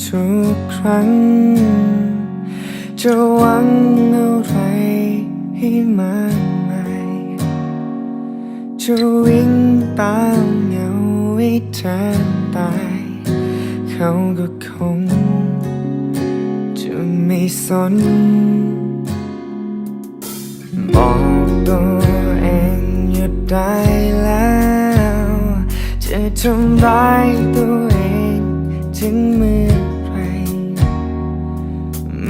ทุกครั้ง จะหวังอะไรให้มากมายจะวิ่งตามเงาให้เธอตาย เขาก็คง จะไม่สนบอกตัวเองหยุดได้แล้ว จะทำร้ายตัวเอง ถึงเมื่อ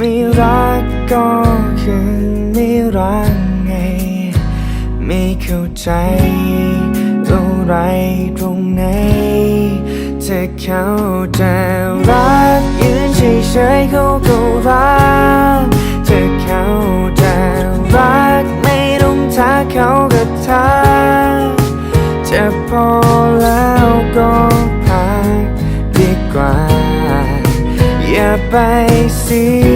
ไม่รักก็คือไม่รักไง ไม่เข้าใจอะไรตรงไหนจะเขาจะรักยืนเฉยๆเขาก็รักจะเขาจะรักไม่ต้องทักเขาก็ทักจะพอแล้วก็พักดีกว่า อย่าไปเสีย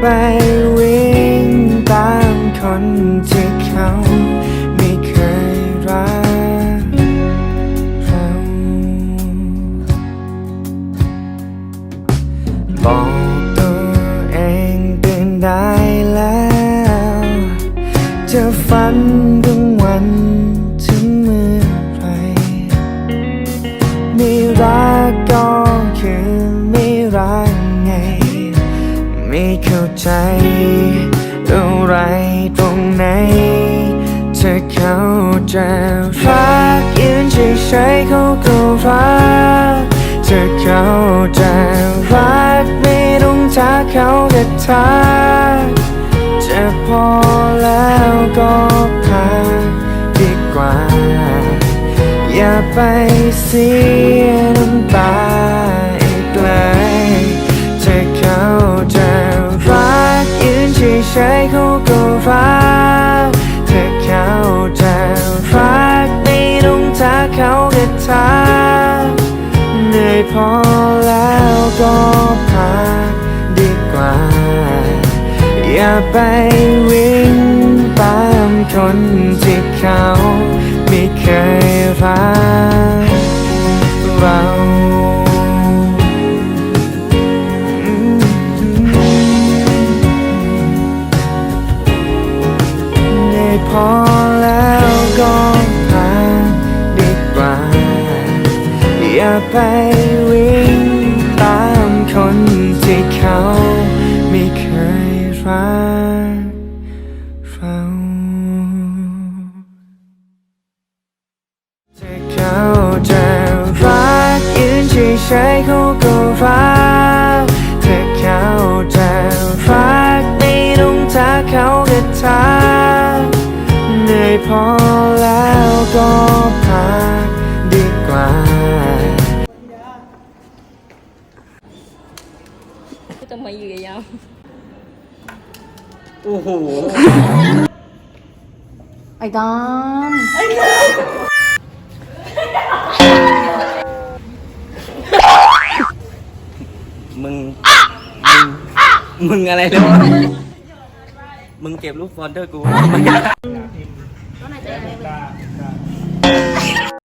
ไปวิ่งตามคนที่เขาไม่เคยรักเรา ไม่เข้าใจ อะไรตรงไหน เธอเขาจะรักยืนเฉยๆเขาก็รัก เธอเขาจะรักไม่ต้องทักเขาก็ทักจะพอแล้วก็พักดีกว่า อย่าไปเสียน้ำตา ฉยๆเขาก็รักเธอเขาจะรักไม่ต้องทักเขาก็ทักเหนื่อยพอแล้วก็พักดีกว่า อย่าไปวิ่งตามคนที่เขาไม่เคยรักเรา พอแล้วก็พักดีกว่า อย่าไปวิ่งตามคนที่เขาไม่เคยรักเราถ้าเขาจะรักยืนเฉยๆเขา อยพอแล้วก็พักดีกว่าจะมาอยู่ยาวโอ้โห ไอ้ดอมึง มึง มึงอะไรเลยวะมึงเก็บรูปฟอนเดอร์กู con này tên là